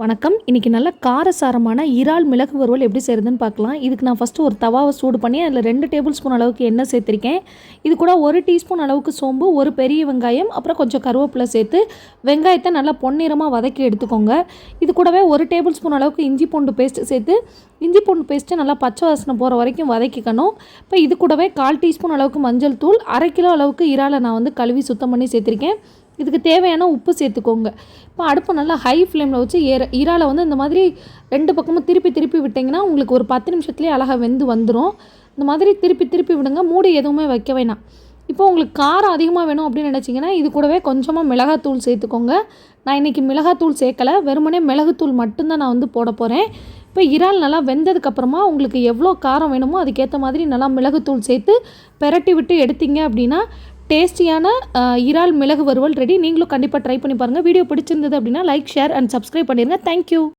வணக்கம். இன்றைக்கி நல்ல காரசாரமான இறால் மிளகு வறுவல் எப்படி செய்கிறதுன்னு பார்க்கலாம். இதுக்கு நான் ஃபஸ்ட்டு ஒரு தவாவை சூடு பண்ணி அதில் ரெண்டு டேபிள் ஸ்பூன் அளவுக்கு எண்ணெய் சேர்த்துருக்கேன். இது கூட ஒரு டீஸ்பூன் அளவுக்கு சோம்பு ஒரு பெரிய வெங்காயம் அப்புறம் கொஞ்சம் கருவேப்பிலை சேர்த்து வெங்காயத்தை நல்லா பொன்னிறமாக வதக்கி எடுத்துக்கோங்க. இது கூடவே ஒரு டேபிள் ஸ்பூன் அளவுக்கு இஞ்சி பூண்டு பேஸ்ட் சேர்த்து இஞ்சி பூண்டு பேஸ்ட்டு நல்லா பச்சை வாசனை போகிற வரைக்கும் வதக்கிக்கணும். இப்போ இது கூடவே கால் டீஸ்பூன் அளவுக்கு மஞ்சள் தூள் அரை கிலோ அளவுக்கு இறாலை நான் வந்து கழுவி சுத்தம் பண்ணி சேர்த்துருக்கேன். இதுக்கு தேவையான உப்பு சேர்த்துக்கோங்க. இப்போ அடுப்பு நல்லா ஹை ஃப்ளேமில் வச்சு ஏற இறாலை வந்து இந்த மாதிரி ரெண்டு பக்கமும் திருப்பி திருப்பி விட்டிங்கன்னா உங்களுக்கு ஒரு பத்து நிமிஷத்துலேயே அழகாக வெந்து வந்துடும் இந்த மாதிரி திருப்பி திருப்பி விடுங்க. மூடி எதுவுமே வைக்க வேணாம். இப்போ உங்களுக்கு காரம் அதிகமாக வேணும் அப்படின்னு நினச்சிங்கன்னா இது கூடவே கொஞ்சமாக மிளகாத்தூள் சேர்த்துக்கோங்க. நான் இன்றைக்கி மிளகாத்தூள் சேர்க்கலை. வெறுமனே மிளகுத்தூள் மட்டும்தான் நான் வந்து போட போகிறேன் இப்போ இறால் நல்லா வெந்ததுக்கப்புறமா உங்களுக்கு எவ்வளோ காரம் வேணுமோ அதுக்கேற்ற மாதிரி நல்லா மிளகுத்தூள் சேர்த்து பெரட்டி விட்டு எடுத்தீங்க அப்படின்னா டேஸ்டியான இறால் மிளகு வறுவல் ரெடி நீங்களும் கண்டிப்பாக ட்ரை பண்ணி பாருங்கள் வீடியோ பிடிச்சிருந்தது அப்படின்னா லைக் ஷேர் அண்ட் சப்ஸ்கிரைப் பண்ணிடுங்க தேங்க்யூ